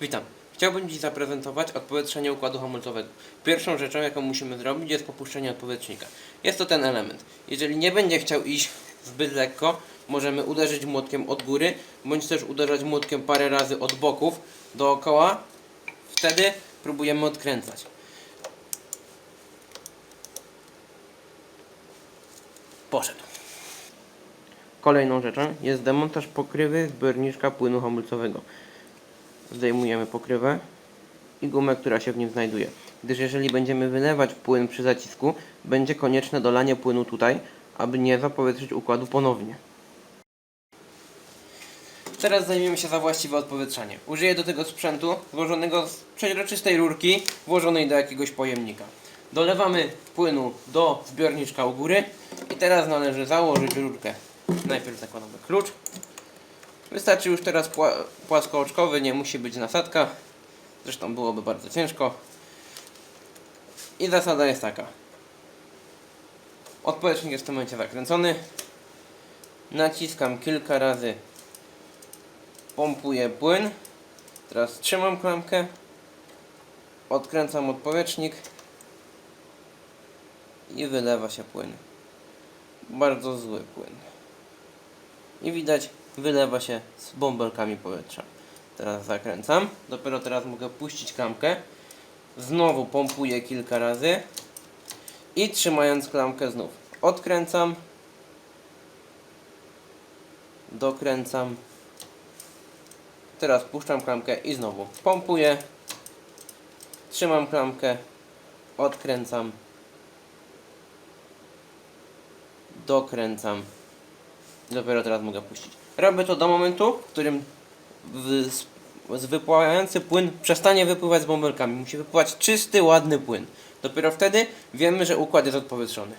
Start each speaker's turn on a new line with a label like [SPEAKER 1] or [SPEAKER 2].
[SPEAKER 1] Witam. Chciałbym Dziś zaprezentować odpowietrzenie układu hamulcowego. Pierwszą rzeczą, jaką musimy zrobić, jest popuszczenie odpowietrznika. Jest to ten element. Jeżeli nie będzie chciał iść zbyt lekko, możemy uderzyć młotkiem od góry, bądź też uderzać młotkiem parę razy od boków dookoła. Wtedy próbujemy odkręcać. Poszedł. Kolejną rzeczą jest demontaż pokrywy zbiorniczka płynu hamulcowego. Zdejmujemy pokrywę i gumę, która się w nim znajduje. Gdyż jeżeli będziemy wylewać płyn przy zacisku, będzie konieczne dolanie płynu tutaj, aby nie zapowietrzyć układu ponownie. Teraz zajmiemy się za właściwe odpowietrzanie. Użyję do tego sprzętu złożonego z przeźroczystej rurki włożonej do jakiegoś pojemnika. Dolewamy płynu do zbiorniczka u góry i teraz należy założyć rurkę. Najpierw zakładamy klucz. Wystarczy już teraz pła płaskooczkowy, nie musi być nasadka. Zresztą byłoby bardzo ciężko. I zasada jest taka. Odpowietrznik jest w tym momencie zakręcony. Naciskam kilka razy. Pompuję płyn. Teraz trzymam klamkę. Odkręcam odpowietrznik. I wylewa się płyn. Bardzo zły płyn. I widać, wylewa się z bąbelkami powietrza. Teraz zakręcam. Dopiero teraz mogę puścić klamkę. Znowu pompuję kilka razy. I trzymając klamkę znów odkręcam. Dokręcam. Teraz puszczam klamkę i znowu pompuję. Trzymam klamkę. Odkręcam. Dokręcam. Dopiero teraz mogę puścić. Robię to do momentu, w którym w, z wypływający płyn przestanie wypływać z bąbelkami. Musi wypływać czysty, ładny płyn. Dopiero wtedy wiemy, że układ jest odpowietrzony.